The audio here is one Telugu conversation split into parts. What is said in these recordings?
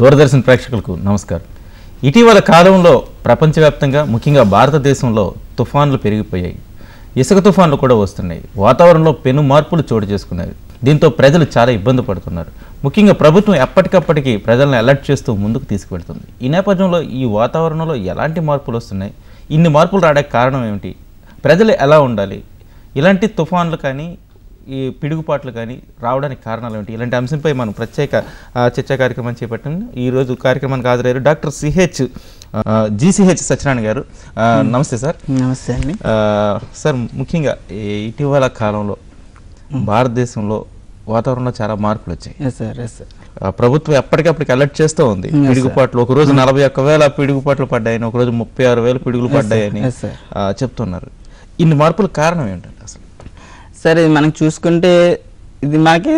దూరదర్శన్ ప్రేక్షకులకు నమస్కారం. ఇటీవల కాలంలో ప్రపంచవ్యాప్తంగా ముఖ్యంగా భారతదేశంలో తుఫాన్లు పెరిగిపోయాయి. ఇసుక తుఫాన్లు కూడా వస్తున్నాయి. వాతావరణంలో పెను మార్పులు చోటు చేసుకున్నాయి. దీంతో ప్రజలు చాలా ఇబ్బంది పడుతున్నారు. ముఖ్యంగా ప్రభుత్వం ఎప్పటికప్పటికి ప్రజలను అలర్ట్ చేస్తూ ముందుకు తీసుకువెళ్తుంది. ఈ నేపథ్యంలో ఈ వాతావరణంలో ఎలాంటి మార్పులు వస్తున్నాయి? ఇన్ని మార్పులు రావడానికి కారణం ఏమిటి? ప్రజలు ఎలా ఉండాలి? ఇలాంటి తుఫాన్లు కానీ ఈ పిడుగుపాట్లు కానీ రావడానికి కారణాలు ఏమిటి? ఇలాంటి అంశంపై మనం ప్రత్యేక చర్చా కార్యక్రమం చేపట్టాం. ఈ రోజు కార్యక్రమానికి హాజరయ్యారు డాక్టర్ సిహెచ్ జీసీహెచ్ సత్యనారాయణ గారు. నమస్తే సార్. నమస్తే అండి. సార్ ముఖ్యంగా ఇటీవల కాలంలో భారతదేశంలో వాతావరణంలో చాలా మార్పులు వచ్చాయి. ప్రభుత్వం ఎప్పటికప్పటికి అలర్ట్ చేస్తూ ఉంది. పిడుగుపాట్లు ఒక రోజు నలభై ఒక్క వేల పిడుగుపాట్లు పడ్డాయని ఒక రోజు ముప్పై ఆరు వేల పిడుగులు. పడ్డాయని చెప్తున్నారు. ఇన్ని మార్పులకు కారణం అసలు సార్ ఇది మనం చూసుకుంటే ఇది మనకి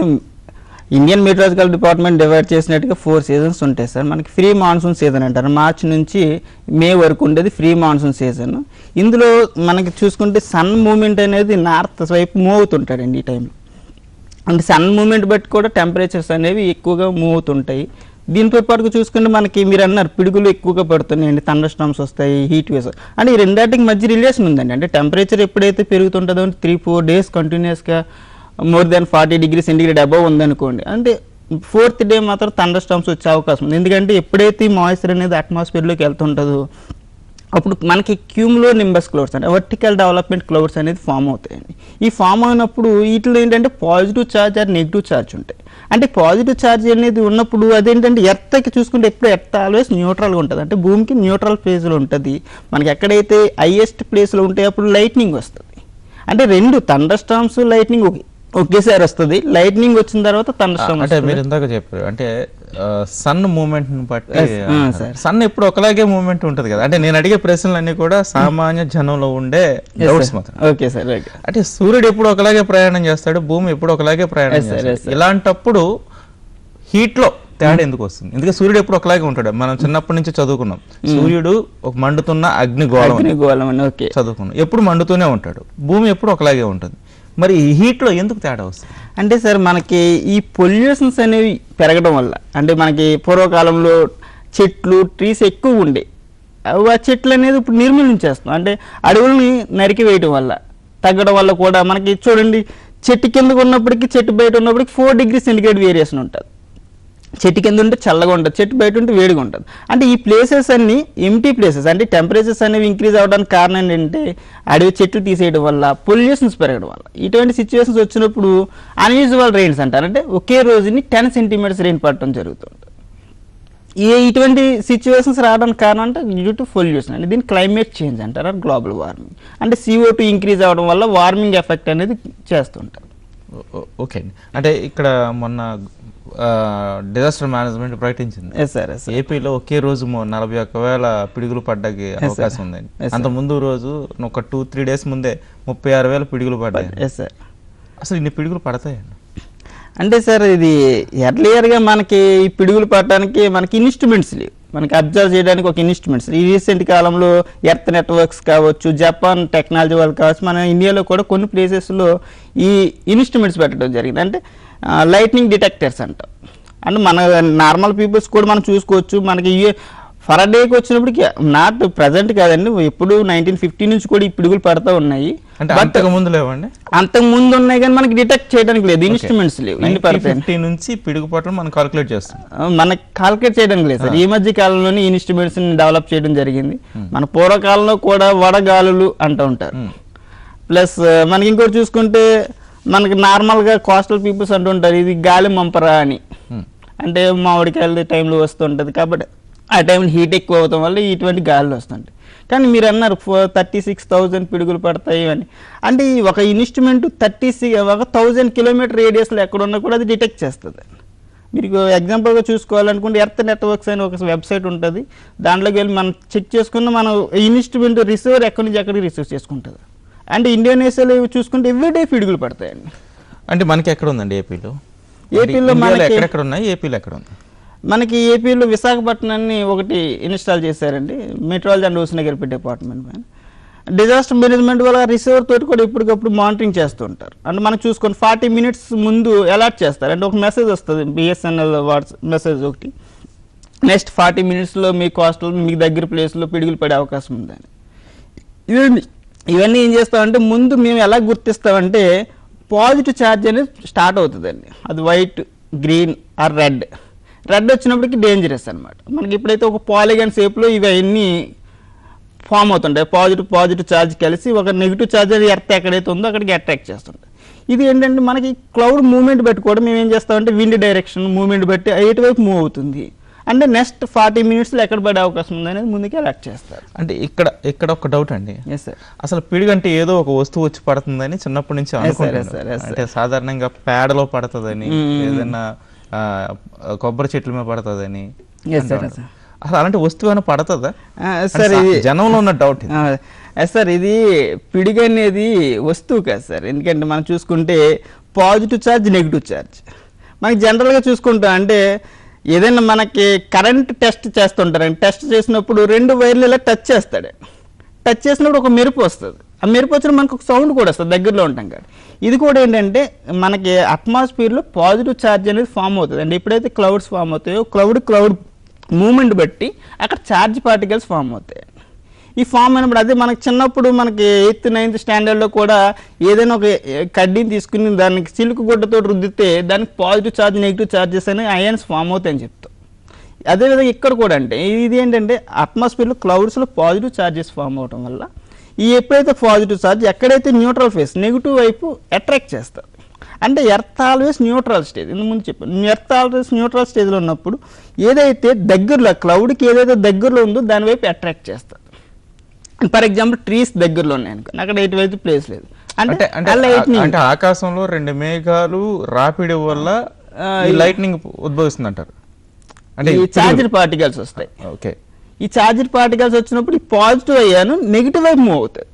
ఇండియన్ మెట్రాలజికల్ డిపార్ట్మెంట్ డివైడ్ చేసినట్టుగా ఫోర్ సీజన్స్ ఉంటాయి సార్. మనకి ఫ్రీ మాన్సూన్ సీజన్ అంటారు. మార్చ్ నుంచి మే వరకు ఉండేది ఫ్రీ మాన్సూన్ సీజన్ ఇందులో మనకి చూసుకుంటే సన్ మూమెంట్ అనేది నార్త్ వైపు మూవ్ అవుతుంటాడండి ఈ టైంలో అంటే సన్ మూమెంట్ బట్టి కూడా టెంపరేచర్స్ అనేవి ఎక్కువగా మూవ్ అవుతుంటాయి. దీంతో పాటు చూసుకుంటే మనకి మీరు అన్నారు పిడుగులు ఎక్కువగా పడుతున్నాయండి థండర్ స్టామ్స్ వస్తాయి హీట్ వేవ్స్ అంటే ఈ రెండాటికి మధ్య రిలేషన్ ఉందండి. అంటే టెంపరేచర్ ఎప్పుడైతే పెరుగుతుంటుందో త్రీ ఫోర్ డేస్ కంటిన్యూస్గా more than forty degree centigrade above ఉందనుకోండి. అంటే ఫోర్త్ డే మాత్రం థండర్ స్టామ్స్ వచ్చే అవకాశం ఉంది. ఎందుకంటే ఎప్పుడైతే మాయిశ్చర్ అనేది అట్మాస్ఫియర్లోకి వెళ్తుంటుందో అప్పుడు మనకి క్యూమ్లో నింబస్ క్లౌడ్స్ అంటే వర్టికల్ డెవలప్మెంట్ క్లౌడ్స్ అనేది ఫామ్ అవుతాయండి. ఈ ఫామ్ అయినప్పుడు వీటిలో ఏంటంటే positive charge or negative charge ఉంటాయి. అంటే పాజిటివ్ ఛార్జ్ అనేది ఉన్నప్పుడు అదేంటంటే ఎర్త్కి చూసుకుంటే ఎప్పుడు ఎర్త్ ఆల్వేస్ న్యూట్రల్గా ఉంటుంది. అంటే భూమికి న్యూట్రల్ ఫేజ్లో ఉంటుంది. మనకి ఎక్కడైతే హైయెస్ట్ ప్లేస్లో ఉంటే అప్పుడు లైట్నింగ్ వస్తుంది. అంటే రెండు థండర్ స్టామ్స్ లైట్నింగ్ ఒకేసారి వస్తుంది. లైట్నింగ్ వచ్చిన తర్వాత థండర్ స్టామ్ అంటే మీరు ఇందాక చెప్పారు. అంటే సన్ మూమెంట్ బట్టి. సన్ ఎప్పుడు ఒకలాగే మూమెంట్ ఉంటుంది కదా. అంటే నేను అడిగే ప్రశ్నలన్నీ కూడా సామాన్య జనంలో ఉండే డౌట్స్ మాత్రం ఓకే సార్ ఓకే. అంటే సూర్యుడు ఎప్పుడు ఒకలాగే ప్రయాణం చేస్తాడు భూమి ఎప్పుడు ఒకలాగే ప్రయాణం చేస్తాడు. ఇలాంటప్పుడు హీట్లో తేడా ఎందుకు వస్తుంది? ఎందుకంటే సూర్యుడు ఎప్పుడు ఒకలాగే ఉంటాడు. మనం చిన్నప్పటి నుంచి చదువుకున్నాం. సూర్యుడు ఒక మండుతున్న అగ్నిగోళం చదువుకున్నాం. ఎప్పుడు మండుతూనే ఉంటాడు. భూమి ఎప్పుడు ఒకలాగే ఉంటుంది. మరి హీట్లో ఎందుకు తేడా వస్తుంది? అంటే సార్ మనకి ఈ పొల్యూషన్స్ అనేవి పెరగడం వల్ల అంటే మనకి పూర్వకాలంలో చెట్లు ట్రీస్ ఎక్కువ ఉండే. అవి ఆ చెట్లు అనేది ఇప్పుడు నిర్మూలించేస్తున్నాం అంటే అడవుల్ని నరికి వేయటం వల్ల తగ్గడం వల్ల కూడా మనకి చూడండి చెట్టు కిందకు ఉన్నప్పటికీ చెట్టు బయట ఉన్నప్పటికీ ఫోర్ డిగ్రీ సెంటిగ్రేడ్ వేరియేషన్ ఉంటుంది. చెట్టు కింద ఉంటే చల్లగా ఉంటుంది చెట్టు బయట ఉంటే వేడిగా ఉంటుంది. అంటే ఈ ప్లేసెస్ అన్నీ ఎంటీ ప్లేసెస్ అంటే టెంపరేచర్స్ అనేవి ఇంక్రీజ్ అవ్వడానికి కారణం ఏంటంటే అడవి చెట్లు తీసేయడం వల్ల పొల్యూషన్స్ పెరగడం వల్ల. ఇటువంటి సిచ్యువేషన్స్ వచ్చినప్పుడు అన్యూజువల్ రెయిన్స్ అంటారు. అంటే ఒకే రోజుని టెన్ సెంటీమీటర్స్ రెయిన్ పడటం జరుగుతుంది. ఈ ఇటువంటి సిచ్యువేషన్స్ రావడానికి కారణం అంటే డ్యూ టు పొల్యూషన్ అంటే దీన్ని క్లైమేట్ చేంజ్ అంటారు గ్లోబల్ వార్మింగ్ అంటే సిఓ టూ ఇంక్రీజ్ అవ్వడం వల్ల వార్మింగ్ ఎఫెక్ట్ అనేది చేస్తుంటారు. ఓకే అండి. అంటే ఇక్కడ మొన్న డిజాస్టర్ మేనేజ్మెంట్ ప్రకటించింది. ఏపీలో ఒకే రోజు నలభై ఒక్క వేల పిడుగులు పడ్డకి అవకాశం ఉందండి. అంత ముందు రోజు ఒక టూ త్రీ డేస్ ముందే ముప్పై ఆరు వేల పిడుగులు పడ్డాయి. అసలు ఇన్ని పిడుగులు పడతాయండి అంటే సార్ ఇది ఎర్లియర్గా మనకి ఈ పిడుగులు పట్టడానికి మనకి ఇన్స్ట్రుమెంట్స్ లేవు. మనకి అబ్జర్వ్ చేయడానికి ఒక ఇన్స్ట్రుమెంట్స్ ఈ రీసెంట్ కాలంలో ఎర్త్ నెట్వర్క్స్ కావచ్చు జపాన్ టెక్నాలజీ వాళ్ళు కావచ్చు మన ఇండియాలో కూడా కొన్ని ప్లేసెస్లో ఈ ఇన్స్ట్రుమెంట్స్ పెట్టడం జరిగింది. అంటే లైట్నింగ్ డిటెక్టర్స్ అంటాం. అంటే మన నార్మల్ పీపుల్స్ కూడా మనం చూసుకోవచ్చు. మనకి ఫర్ డేకి వచ్చినప్పటికి నాట్ ప్రజెంట్ కాదండి. ఎప్పుడు నైన్టీన్ ఫిఫ్టీ నుంచి కూడా ఈ పిడుగులు పడతా ఉన్నాయి. అంతకు ముందు లేవండి? అంతకు ముందు ఉన్నాయి కానీ మనకి డిటెక్ట్ చేయడానికి లేదు. ఇన్స్ట్రుమెంట్స్ లేవు. ఫిఫ్టీ నుంచి పిడుగు పట్టలు మనం కాల్కులేట్ చేస్తాం. మనకి కాల్కులేట్ చేయడానికి లేదు సార్. ఈ మధ్య కాలంలోనే ఇన్స్ట్రుమెంట్స్ డెవలప్ చేయడం జరిగింది. మన పూర్వకాలంలో కూడా వడగాలులు అంటూ ఉంటారు. ప్లస్ మనకి ఇంకోటి చూసుకుంటే మనకి నార్మల్గా కోస్టల్ పీపుల్స్ అంటుంటారు ఇది గాలి మంపరా అని. అంటే మామిడికాయల టైంలో వస్తుంటుంది కాబట్టి ఆ టైంలో హీట్ ఎక్కువ అవడం వల్ల ఇటువంటి గాలులు వస్తుంటాయి. కానీ మీరు అన్నారు థర్టీ సిక్స్ థౌజండ్ పిడుగులు పడతాయి అని. అంటే ఈ ఒక ఇన్స్ట్రుమెంట్ థర్టీ సిక్స్ ఒక థౌజండ్ కిలోమీటర్ రేడియస్లో ఎక్కడున్నా కూడా అది డిటెక్ట్ చేస్తుంది. మీకు ఎగ్జాంపుల్గా చూసుకోవాలనుకుంటే ఎర్త్ నెట్వర్క్స్ అని ఒక వెబ్సైట్ ఉంటుంది. దాంట్లోకి వెళ్ళి మనం చెక్ చేసుకున్న మనం ఇన్స్ట్రుమెంట్ రిసీవర్ ఎక్కడి నుంచి ఎక్కడికి రిసీవ్ చేసుకుంటుంది. అంటే ఇండోనేషియాలో ఇవి చూసుకుంటే ఎవ్రీడే పిడుగులు పడతాయండి. అంటే మనకి ఎక్కడ ఉందండి ఏపీలో? ఏపీలో మనకి- ఎక్కడెక్కడ ఉన్నాయి? ఏపీలో ఎక్కడ ఉంది మనకి ఏపీలో విశాఖపట్నాన్ని ఒకటి ఇన్స్టాల్ చేశారండి. మెట్రాలజీ అండ్ ఓసినగర్ డిపార్ట్మెంట్ పైన. డిజాస్టర్ మేనేజ్మెంట్ వల్ల రిసీవర్ తోటి కూడా ఎప్పటికప్పుడు మానిటరింగ్ చేస్తుంటారు అంటే మనం చూసుకొని ఫార్టీ మినిట్స్ ముందు అలర్ట్ చేస్తారు. అంటే ఒక మెసేజ్ వస్తుంది. బిఎస్ఎన్ఎల్ వాట్స్ మెసేజ్ ఒకటి. నెక్స్ట్ ఫార్టీ మినిట్స్లో మీ కోస్టల్ మీకు దగ్గర ప్లేస్లో పిడుగులు పడే అవకాశం ఉందని. ఇవన్నీ ఇవన్నీ ఏం చేస్తామంటే ముందు మేము ఎలా గుర్తిస్తామంటే పాజిటివ్ ఛార్జ్ అనేది స్టార్ట్ అవుతుందండి. అది white green or red. Red వచ్చినప్పటికి డేంజరస్ అనమాట మనకి ఇప్పుడైతే ఒక పాలిగన్ షేప్లో ఇవన్నీ ఫామ్ అవుతుంటాయి. పాజిటివ్ పాజిటివ్ ఛార్జ్ కలిసి ఒక నెగిటివ్ ఛార్జ్ అది ఎర్త్ ఎక్కడైతే ఉందో అక్కడికి అట్రాక్ట్ చేస్తుంటాయి. ఇది ఏంటంటే మనకి క్లౌడ్ మూవ్మెంట్ బట్టి కూడా మేము ఏం చేస్తామంటే విండ్ డైరెక్షన్ మూవ్మెంట్ బట్టి ఎటువైపు మూవ్ అవుతుంది. అంటే నెక్స్ట్ ఫార్టీ మినిట్స్లో ఎక్కడ పడే అవకాశం ఉంది అనేది ముందుకే అలర్ట్ చేస్తారు. అంటే ఇక్కడ ఇక్కడ ఒక డౌట్ అండి. అసలు పిడుగు అంటే ఏదో ఒక వస్తువు వచ్చి పడుతుందని చిన్నప్పటి నుంచి అనుకుంటాను. అంటే సాధారణంగా పేడలో పడుతుందని Mm. ఏదైనా ఆ, కొబ్బరి చెట్ల మీద పడుతుందని. అసలు అలాంటి వస్తువు ఏమైనా పడుతుందా? సార్ ఇది జనంలో ఉన్న డౌట్ సార్ ఇది పిడిగ అనేది వస్తువు కాదు సార్ ఎందుకంటే మనం చూసుకుంటే పాజిటివ్ ఛార్జ్ నెగిటివ్ ఛార్జ్ మనకి జనరల్గా చూసుకుంటాం అంటే ఏదైనా మనకి కరెంట్ టెస్ట్ చేస్తుంటారండి. టెస్ట్ చేసినప్పుడు రెండు వైర్లు ఇలా టచ్ చేస్తాడు. టచ్ చేసినప్పుడు ఒక మెరుపు వస్తుంది. ఆ మెరుపు వచ్చిన మనకు ఒక సౌండ్ కూడా వస్తుంది దగ్గరలో ఉంటాం కానీ ఇది కూడా ఏంటంటే మనకి అట్మాస్ఫియర్లో పాజిటివ్ ఛార్జ్ అనేది ఫామ్ అవుతుంది అండి ఎప్పుడైతే క్లౌడ్స్ ఫామ్ అవుతాయో క్లౌడ్ క్లౌడ్ మూమెంట్ బట్టి అక్కడ ఛార్జ్ పార్టికల్స్ ఫామ్ అవుతాయి. ఈ ఫామ్ అయినప్పుడు అదే మనకి చిన్నప్పుడు మనకి ఎయిత్ నైన్త్ స్టాండర్డ్లో కూడా ఏదైనా ఒక కడ్డీని తీసుకుని దానికి సిల్క్ గుడ్డతో రుద్దితే దానికి పాజిటివ్ ఛార్జ్ నెగిటివ్ ఛార్జెస్ అని అయాన్స్ ఫామ్ అవుతాయని చెప్తాం. అదేవిధంగా ఇక్కడ కూడా అంటే ఇది ఏంటంటే అట్మాస్ఫియర్లో క్లౌడ్స్లో పాజిటివ్ ఛార్జెస్ ఫామ్ అవడం వల్ల ఈ ఎప్పుడైతే పాజిటివ్ ఛార్జ్ ఎక్కడైతే న్యూట్రల్ ఫేస్ నెగిటివ్ వైపు అట్రాక్ట్ చేస్తారు. అంటే ఎర్త్ ఆల్వేస్ న్యూట్రల్ స్టేజ్ ఇంత ముందు చెప్పాను ఎర్త్ ఆల్వేస్ న్యూట్రల్ స్టేజ్లో ఉన్నప్పుడు ఏదైతే దగ్గరలో క్లౌడ్కి ఏదైతే దగ్గరలో ఉందో దాని వైపు అట్రాక్ట్ చేస్తారు. ఫర్ ఎగ్జాంపుల్ ట్రీస్ దగ్గరలో ఉన్నాయి అనుకోండి. అక్కడ ఎటువైపు ప్లేస్ లేదు. అంటే అంటే ఆకాశంలో రెండు మేఘాలు రాపిడి వల్ల లైట్నింగ్ ఉద్భవిస్తుంది అంటారు అంటే ఈ చార్జర్ పార్టికల్స్ వస్తాయి. ఓకే. ఈ చార్జర్ పార్టికల్స్ వచ్చినప్పుడు పాజిటివ్ అయ్యాను నెగిటివ్ వైపు మూవ్ అవుతుంది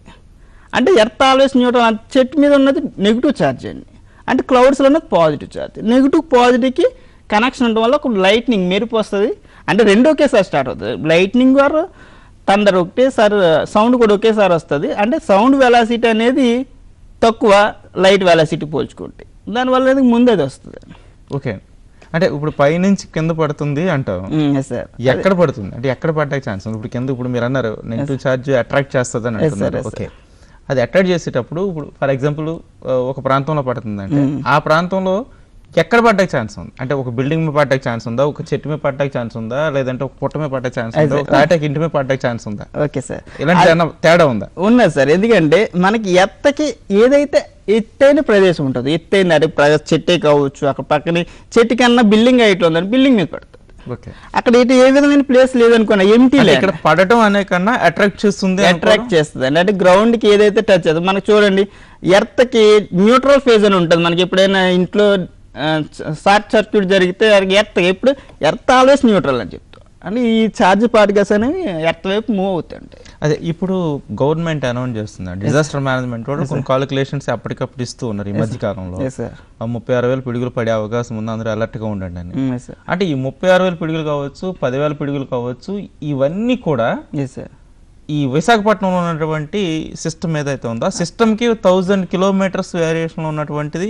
అంటే ఎర్త్ ఆల్వేస్ న్యూట్రల్ చెట్టు మీద ఉన్నది నెగిటివ్ ఛార్జ్ అండి. అంటే క్లౌడ్స్లో ఉన్నది పాజిటివ్ ఛార్జ్ నెగిటివ్ పాజిటివ్కి కనెక్షన్ ఉండడం వల్ల ఒక లైట్నింగ్ మెరుపు వస్తుంది. అంటే రెండు ఒకేసారి స్టార్ట్ అవుతుంది లైట్నింగ్ వారు థండర్ ఒకటేసారి సౌండ్ కూడా ఒకేసారి వస్తుంది. అంటే సౌండ్ వెలాసిటీ అనేది తక్కువ లైట్ వెలాసిటీ పోల్చుకుంటే. దానివల్ల ముందు అది వస్తుంది. ఓకే. అంటే ఇప్పుడు పైనుంచి కింద పడుతుంది అంటావు. సార్ ఎక్కడ పడుతుంది? అంటే ఎక్కడ పడ్డానికి ఛాన్స్ ఉంది? ఇప్పుడు కింద ఇప్పుడు మీరు అన్నారు నెగిటివ్ ఛార్జ్ అట్రాక్ట్ చేస్తుంది అని అంటున్నారు. ఓకే. అది అట్రాక్ట్ చేసేటప్పుడు ఇప్పుడు ఫర్ ఎగ్జాంపుల్ ఒక ప్రాంతంలో పడుతుంది అంటే ఆ ప్రాంతంలో ఎక్కడ పడ్డానికి ఛాన్స్ ఉంది? అంటే ఒక బిల్డింగ్ మీద పడ్డానికి ఛాన్స్ ఉందా? ఒక చెట్టు మీద పడ్డానికి ఛాన్స్ ఉందా? లేదంటే ఒక పుట్ట మీద పడ్డానికి ఛాన్స్ ఉందా? ఒక తాటాకి ఇంటి మీద పడ్డానికి ఛాన్స్ ఉందా? ఓకే సార్ ఇలాంటి తేడా ఉందా? ఉన్నది సార్ ఎందుకంటే మనకి ఎత్తకి ఏదైతే ఎత్తైన ప్రదేశం ఉంటుంది ఎత్తైన చెట్టే కావచ్చు అక్కడ పక్కనే చెట్టు కన్నా బిల్డింగ్ హైట్ ఉందని బిల్డింగ్ మీద పడుతుంది. ఓకే అక్కడ ఇటు ఏ విధమైన ప్లేస్ లేదనుకున్నా ఎంటీ ఇక్కడ పడటం అనే కన్నా అట్రాక్ట్ చేస్తుంది అట్రాక్ట్ చేస్తుంది అండి అంటే గ్రౌండ్కి ఏదైతే టచ్ అవుతుంది మనకి చూడండి ఎర్త్కి న్యూట్రల్ ఫేజ్ అని ఉంటుంది. మనకి ఎప్పుడైనా ఇంట్లో షార్ట్ సర్క్యూట్ జరిగితే ఎర్త్ ఎప్పుడు ఎర్త్ ఆల్వేస్ న్యూట్రల్ అని చెప్తాం. అంటే ఈ ఛార్జ్ పార్టికల్స్ అనేవి ఎర్త్ వైపు మూవ్ అవుతుంటాయి అదే ఇప్పుడు గవర్నమెంట్ అనౌన్స్ చేస్తుంది? డిజాస్టర్ మేనేజ్మెంట్ కూడా కొన్ని కాలిక్యులేషన్స్ అప్పటికప్పుడు ఇస్తూ ఉన్నారు ఈ మధ్య కాలంలో. ముప్పై ఆరు వేల పిడుగులు పడే అవకాశం ఉంది అందరూ alert గా ఉండండి అని. సార్ అంటే ఈ ముప్పై ఆరు వేల పిడుగులు కావచ్చు పదివేల పిడుగులు కావచ్చు ఇవన్నీ కూడా ఈ విశాఖపట్నంలో ఉన్నటువంటి సిస్టమ్ ఏదైతే ఉందో ఆ సిస్టమ్కి థౌజండ్ కిలోమీటర్స్ వేరియేషన్లో ఉన్నటువంటిది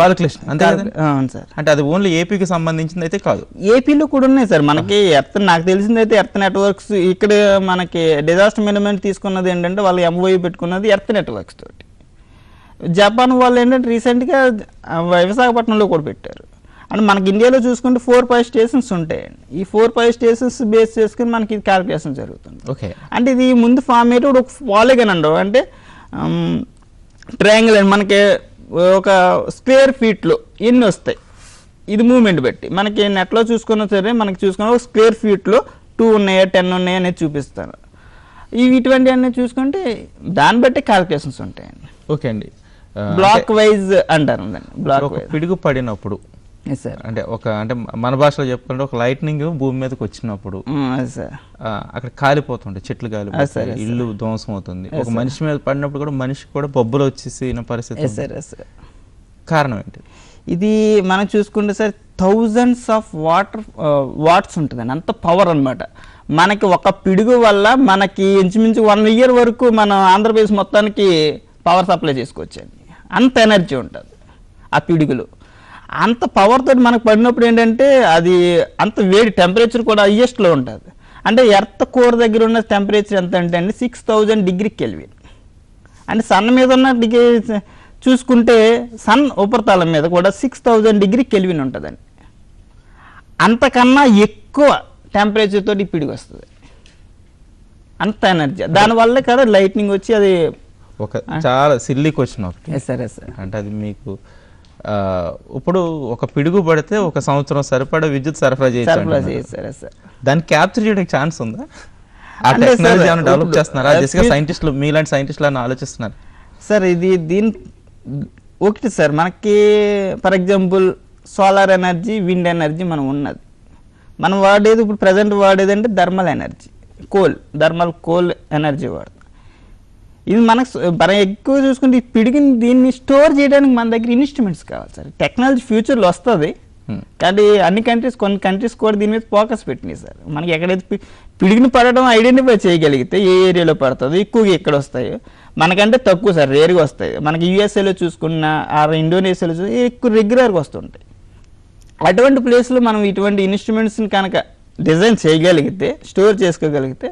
కాలిక్యులేషన్ అంతే కదండి? అవును సార్. అంటే అది ఓన్లీ ఏపీకి సంబంధించింది అయితే కాదు. ఏపీలో కూడా ఉన్నాయి సార్. మనకి ఎర్త్ నాకు తెలిసింది అయితే ఎర్త్ నెట్వర్క్స్ ఇక్కడ మనకి డిజాస్టర్ మేనేజ్మెంట్ తీసుకున్నది ఏంటంటే వాళ్ళు ఎంఓయూ పెట్టుకున్నది ఎర్త్ నెట్వర్క్స్ తోటి. జపాన్ వాళ్ళు ఏంటంటే రీసెంట్గా విశాఖపట్నంలో కూడా పెట్టారు. అంటే మనకి ఇండియాలో చూసుకుంటే ఫోర్ ఫైవ్ స్టేషన్స్ ఉంటాయండి. ఈ ఫోర్ ఫైవ్ స్టేషన్స్ బేస్ చేసుకుని మనకి ఇది క్యాలిక్యులేషన్ జరుగుతుంది. ఓకే. అంటే ఇది ముందు ఫామ్ అయ్యేటప్పుడు ఒక పాలిగన్ అండి అంటే ట్రయాంగిల్ అండి మనకి ఒక స్క్వేర్ ఫీట్లో ఎన్ని వస్తాయి? ఇది మూమెంట్ బట్టి. మనకి నెట్లో చూసుకున్నా సరే మనకి చూసుకున్న ఒక స్క్వేర్ ఫీట్లో టూ ఉన్నాయా టెన్ ఉన్నాయా అనేది చూపిస్తాను ఇవి ఇటువంటి అన్నీ చూసుకుంటే దాన్ని బట్టి క్యాలిక్యులేషన్స్ ఉంటాయండి. ఓకే అండి. బ్లాక్ వైజ్ అంటారు బ్లాక్ పిడుగు పడినప్పుడు అంటే ఒక అంటే మన భాషలో చెప్పుకుంటే ఒక లైట్నింగ్ భూమి మీదకి వచ్చినప్పుడు సార్ ఆ, అక్కడ కాలిపోతుండే చెట్లు కాలిపోతాయి సరే. ఇల్లు ధ్వంసం అవుతుంది ఒక మనిషి మీద పడినప్పుడు కూడా మనిషి కూడా బొబ్బలు వచ్చేసిన పరిస్థితి కారణం ఏంటి? ఇది మనం చూసుకుంటే sir thousands of water watts ఉంటుందండి. అంత పవర్ అన్నమాట. మనకి ఒక పిడుగు వల్ల మనకి ఇంచుమించు వన్ ఇయర్ వరకు మన ఆంధ్రప్రదేశ్ మొత్తానికి పవర్ సప్లై చేసుకోవచ్చండి. అంత ఎనర్జీ ఉంటుంది ఆ పిడుగులు. అంత పవర్ తోటి మనకు పడినప్పుడు ఏంటంటే అది అంత వేడి టెంపరేచర్ కూడా హయ్యెస్ట్లో ఉంటుంది. అంటే ఎర్త్ కోర్ దగ్గర ఉన్న టెంపరేచర్ ఎంత అంటే అండి సిక్స్ థౌజండ్ డిగ్రీ కెల్విన్ అంటే సన్ మీద ఉన్న డిగ్రీ చూసుకుంటే సన్ ఉపరితలం మీద కూడా సిక్స్ థౌజండ్ డిగ్రీ కెల్విన్ ఉంటుందండి. అంతకన్నా ఎక్కువ టెంపరేచర్ తోటి పిడిగి వస్తుంది. అంత ఎనర్జీ దానివల్ల కదా లైట్నింగ్ వచ్చి అది ఒక చాలా సిల్లీ క్వశ్చన్ ఒకటి. సార్. అంటే అది మీకు ఇప్పుడు ఒక పిడుగు పడితే ఒక సంవత్సరం సరిపడా విద్యుత్ సరఫరా దాన్ని క్యాప్చర్ చేయడానికి ఛాన్స్ ఉందా? ఆ టెక్నాలజీ ఏమైనా డెవలప్ చేస్తున్నారా? సైంటిస్టులు మీలాంటి సైంటిస్టులు అని ఆలోచిస్తున్నారు. సార్ ఇది దీని ఒకటి సార్ మనకి for example solar energy wind energy మనం ఉన్నది. మనం వాడేది ఇప్పుడు ప్రజెంట్ వాడేది అంటే thermal energy coal thermal coal energy వాడతాం. ఇది మనకు మనం ఎక్కువ చూసుకుంటే ఈ పిడిగిని దీన్ని స్టోర్ చేయడానికి మన దగ్గర ఇన్స్ట్రుమెంట్స్ కావాలి సార్. టెక్నాలజీ ఫ్యూచర్లో వస్తుంది. కానీ అన్ని కంట్రీస్ కొన్ని కంట్రీస్ కూడా దీని మీద ఫోకస్ పెట్టినాయి సార్. మనకి ఎక్కడైతే పిడిగిని పడడం ఐడెంటిఫై చేయగలిగితే ఏ ఏరియాలో పడుతుంది ఎక్కువగా ఎక్కడ వస్తాయో? మనకంటే తక్కువ సార్ రేరుగా వస్తాయి. మనకి యూఎస్ఏలో చూసుకున్న ఆ ఇండోనేషియాలో చూసి ఎక్కువ రెగ్యులర్గా వస్తుంటాయి. అటువంటి ప్లేస్లో మనం ఇటువంటి ఇన్స్ట్రుమెంట్స్ని కనుక డిజైన్ చేయగలిగితే స్టోర్ చేసుకోగలిగితే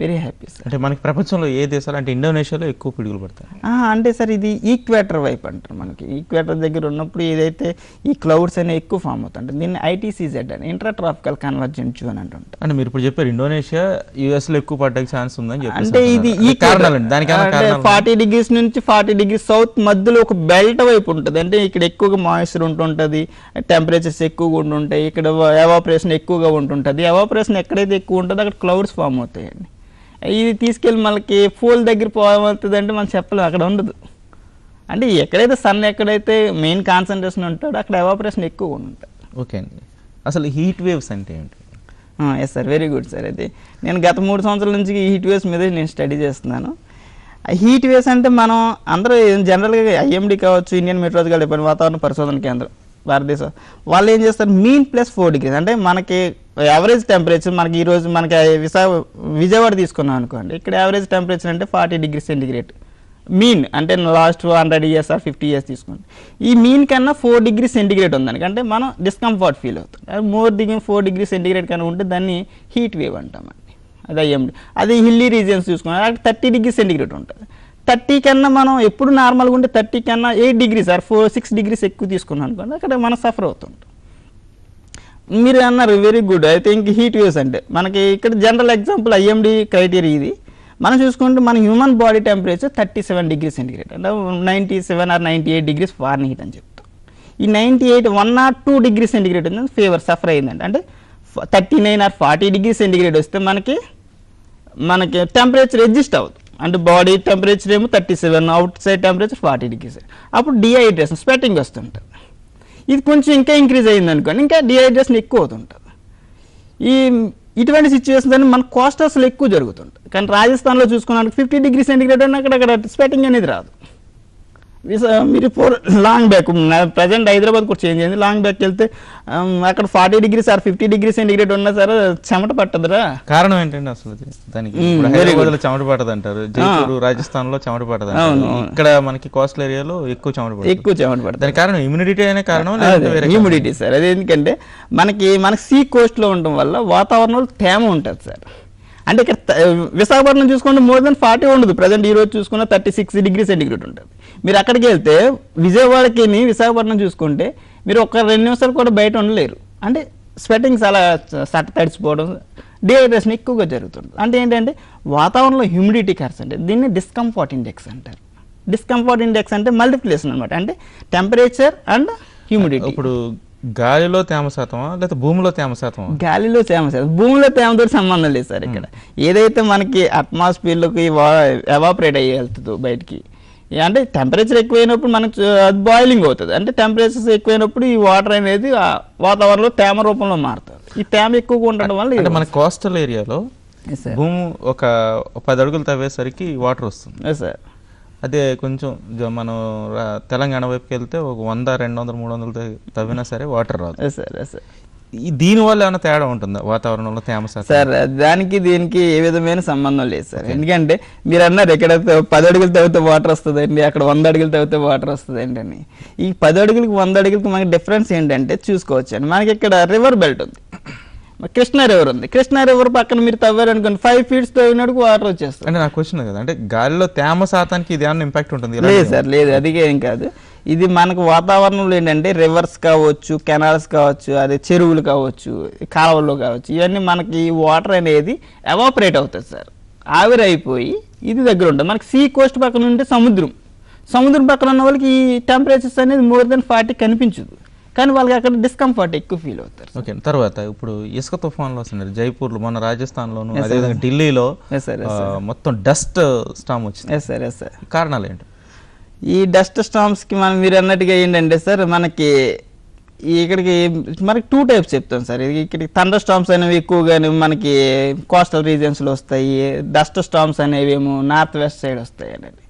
వెరీ హ్యాపీ సార్ అంటే మనకి ప్రపంచంలో ఏ దేశాలు అంటే ఇండోనేషియాలో ఎక్కువ పిడుగులు పడతాయి. అంటే సార్ ఇది ఈక్వేటర్ వైపు అంటారు మనకి. ఈక్వేటర్ దగ్గర ఉన్నప్పుడు ఏదైతే ఈ క్లౌడ్స్ అనేవి ఎక్కువ ఫామ్ అవుతుంటాయి దీన్ని ఐటీసీజెడ్ అని ఇంట్రా ట్రాపికల్ కన్వర్జెంట్ జోన్ అంటుంటారు అంటే మీరు ఇప్పుడు చెప్పారు ఇండోనేషియా యుఎస్లో ఎక్కువ పడ్డానికి ఛాన్స్ ఉందని చెప్పేసి అంటే ఇది. ఈ అది కారణాలండి దానికి కారణాలు ఫార్టీ డిగ్రీస్ నుంచి ఫార్టీ డిగ్రీస్ సౌత్ మధ్యలో ఒక బెల్ట్ వైపు ఉంటుంది. అంటే ఇక్కడ ఎక్కువగా మాయిశ్చర్ ఉంటుంటుంది టెంపరేచర్స్ ఎక్కువగా ఉంటుంటాయి ఇక్కడ ఎవాపరేషన్ ఎక్కువగా ఉంటుంటుంది. ఎవాపరేషన్ ఎక్కడైతే ఎక్కువ ఉంటుందో అక్కడ క్లౌడ్స్ ఫామ్ అవుతాయండి. ఇది తీసుకెళ్ళి మనకి ఫోల్ దగ్గర పోవతుంది అంటే మనం చెప్పలేం అక్కడ ఉండదు. అంటే ఎక్కడైతే సన్ ఎక్కడైతే మెయిన్ కాన్సన్ట్రేషన్ ఉంటాడో అక్కడ ఎవాపరేషన్ ఎక్కువ ఉంటుంది ఓకే అండి. అసలు హీట్ వేవ్స్ అంటే ఏంటి? Yes sir very good sir అయితే నేను గత మూడు సంవత్సరాల నుంచి హీట్ వేవ్స్ మీద నేను స్టడీ చేస్తున్నాను. ఆ హీట్ వేవ్స్ అంటే మనం అందరూ జనరల్గా ఐఎండి కావచ్చు ఇండియన్ మెట్రాలజికల్ డిపార్ట్మెంట్ వాతావరణ పరిశోధన కేంద్రం భారతదేశం. వాళ్ళు ఏం చేస్తారు? మీన్ ప్లస్ ఫోర్ డిగ్రీస్ అంటే మనకి యావరేజ్ టెంపరేచర్ మనకి ఈరోజు మనకి విశా విజయవాడ తీసుకున్నాం అనుకోండి. ఇక్కడ యావరేజ్ టెంపరేచర్ అంటే ఫార్టీ డిగ్రీ సెంటిగ్రేడ్ మీన్ అంటే last hundred years or fifty years తీసుకోండి. ఈ మీన్ కన్నా ఫోర్ డిగ్రీ సెంటిగ్రేడ్ ఉందానికి అంటే మనం డిస్కంఫర్ట్ ఫీల్ అవుతుంది more degree four degree centigrade కన్నా ఉంటే దాన్ని హీట్ వేవ్ అంటామండి అది అయ్యండి అది హిల్లీ రీజియన్స్ చూసుకున్నాం. అక్కడ థర్టీ డిగ్రీ సెంటిగ్రేడ్ ఉంటుంది. థర్టీ కన్నా మనం ఎప్పుడు నార్మల్గా ఉంటే థర్టీ కన్నా eight degrees or four six degrees ఎక్కువ తీసుకున్నాం అనుకోండి అక్కడ మనం సఫర్ అవుతుంటాం. మీరు అన్నారు very good I think heat waves అంటే. మనకి ఇక్కడ జనరల్ ఎగ్జాంపుల్ ఐఎండి క్రైటీరియా ఇది. మనం చూసుకుంటే మన human body temperature thirty seven degree centigrade అంటే ninety seven or ninety eight degrees Fahrenheit అని చెప్తాం. ఈ ninety eight one or two degree centigrade ఉంది ఫీవర్ సఫర్ అయిందండి అంటే thirty nine or forty degree centigrade వస్తే మనకి మనకి టెంపరేచర్ అడ్జస్ట్ అవుతుంది అంటే బాడీ టెంపరేచర్ ఏమో thirty seven outside temperature forty degrees అప్పుడు డిహైడ్రేషన్ స్వెటింగ్ వస్తుంటుంది ఇది కొంచెం ఇంకా ఇంక్రీజ్ అయింది అనుకోండి ఇంకా డిహైడ్రేషన్ ఎక్కువ అవుతుంటుంది. ఈ ఇటువంటి సిచ్యువేషన్ మన కోస్టర్స్లో ఎక్కువ జరుగుతుంటుంది కానీ రాజస్థాన్లో చూసుకున్నాను ఫిఫ్టీ డిగ్రీ సెంటిగ్రేడ్ అని అక్కడ అక్కడ స్వెటింగ్ అనేది రాదు. మీరు for long back present Hyderabad కూడా చేంజ్ అయింది. లాంగ్ బ్యాక్ వెళ్తే ఆమ్, అక్కడ forty degrees or fifty degree centigrade ఉన్నా సరే చెమట పట్టదురా. కారణం ఏంటండి అసలు? దానికి very హైదరాబాద్లో చెమట పట్టదు అంటారు జైపూర్ రాజస్థాన్లో చెమట పట్టదు. ఇక్కడ మనకి కోస్టల్ ఏరియాలో ఎక్కువ చెమట పడుతుంది. ఎక్కువ చెమట పడుతుంది. దానికి కారణం ఇమ్యూనిటీ అనే కారణం హ్యూమిడిటీ సార్. అది ఎందుకంటే మనకి మనకి సీ కోస్ట్లో ఉండడం వల్ల వాతావరణంలో తేమ ఉంటుంది సార్. అంటే ఇక్కడ త- విశాఖపట్నం చూసుకుంటే మోర్ దెన్ ఫార్టీ ఉండదు. ప్రజెంట్ ఈ రోజు చూసుకున్న థర్టీ సిక్స్ డిగ్రీ సెంటిగ్రేడ్ ఉంటుంది. మీరు అక్కడికి వెళ్తే విజయవాడకి విశాఖపట్నం చూసుకుంటే మీరు ఒక రెండు నిమిషాలు కూడా బయట ఉండలేరు. అంటే స్వెటింగ్స్ అలా సట్ట తడిచిపోవడం డిహైడ్రేషన్ ఎక్కువగా జరుగుతుంది. అంటే ఏంటంటే వాతావరణంలో హ్యూమిడిటీ అంటే దీన్ని డిస్కంఫర్ట్ ఇండెక్స్ అంటారు. డిస్కంఫర్ట్ ఇండెక్స్ అంటే మల్టిప్లేషన్ అనమాట అంటే టెంపరేచర్ అండ్ హ్యూమిడిటీ ఇప్పుడు గాలిలో తేమ శాతమా? లేకపోతే భూమిలో తేమ శాతమా? గాలిలో తేమ సార్ భూమిలో తేమతో సంబంధం లేదు సార్ ఇక్కడ. ఏదైతే మనకి అట్మాస్ఫియర్లోకి ఎవాపరేట్ అయ్యి వెళ్తుందో బయటికి అంటే టెంపరేచర్ ఎక్కువైనప్పుడు మనకు అది బాయిలింగ్ అవుతుంది. అంటే టెంపరేచర్స్ ఎక్కువైనప్పుడు ఈ వాటర్ అనేది వాతావరణంలో తేమ రూపంలో మారుతుంది. ఈ తేమ ఎక్కువగా ఉండడం వల్ల అంటే మన కోస్టల్ ఏరియాలో. భూమి ఒక పది అడుగులు తవ్వేసరికి వాటర్ వస్తుంది. Sir. అదే కొంచెం జ- మనం తెలంగాణ వైపుకి వెళ్తే ఒక వంద రెండు వందలు మూడు వందలు తవ్వి- తవ్వినా సరే వాటర్ రాదు. sir. ఈ దీనివల్ల ఏమైనా తేడా ఉంటుందా? వాతావరణంలో తేమ సార్ దానికి దీనికి ఏ విధమైన సంబంధం లేదు సార్. ఎందుకంటే మీరు అన్నారు ఎక్కడ పది అడుగులు తవ్వితే వాటర్ వస్తుందండి అక్కడ వంద అడుగులు తవ్వితే వాటర్ వస్తుందండి అని ఈ పది అడుగులకి వంద అడుగులకి మనకి డిఫరెన్స్ ఏంటంటే చూసుకోవచ్చు అండి మనకి ఇక్కడ రివర్ బెల్ట్ ఉంది. కృష్ణా రివర్ ఉంది కృష్ణా రివర్ పక్కన మీరు తవ్వారనుకోండి ఫైవ్ ఫీట్స్ తవ్వినట్టుకు వాటర్ వచ్చేస్తుంది. అంటే నా క్వశ్చన్ కదా అంటే గాలిలో తేమ శాతానికి ఇది ఏమైనా ఇంపాక్ట్ ఉంటుంది? లేదు? సార్ లేదు అది ఏం కాదు. ఇది మనకు వాతావరణంలో ఏంటంటే రివర్స్ కావచ్చు కెనాల్స్ కావచ్చు అదే చెరువులు కావచ్చు కాలువలు కావచ్చు ఇవన్నీ మనకి వాటర్ అనేది ఎవాపరేట్ అవుతుంది సార్. ఆవిరి అయిపోయి ఇది దగ్గర ఉంటుంది. మనకి సీ కోస్ట్ పక్కన ఉంటే సముద్రం. సముద్రం పక్కన ఉన్న వాళ్ళకి ఈ టెంపరేచర్స్ అనేది మోర్ దెన్ ఫార్టీ కనిపించదు. కానీ వాళ్ళకి అక్కడ డిస్కంఫర్ట్ ఎక్కువ ఫీల్ అవుతారు. ఓకే తర్వాత ఇప్పుడు ఇసుక తుఫాన్లు వస్తున్నాయి జైపూర్లో మొన్న రాజస్థాన్లోను అదేవిధంగా ఢిల్లీలో మొత్తం డస్ట్ స్టామ్ వచ్చింది. సార్ ఎస్ సార్ కారణాలు ఏంటి? ఈ డస్ట్ స్టామ్స్కి మనం మీరు అన్నట్టుగా ఏంటంటే సార్ మనకి ఇక్కడికి మనకి టూ టైప్స్ చెప్తాం సార్ ఇక్కడికి థండర్ స్టామ్స్ అనేవి ఎక్కువగానే మనకి కోస్టల్ రీజియన్స్లో వస్తాయి డస్ట్ స్టామ్స్ అనేవి ఏమో నార్త్ వెస్ట్ సైడ్ వస్తాయి అనేది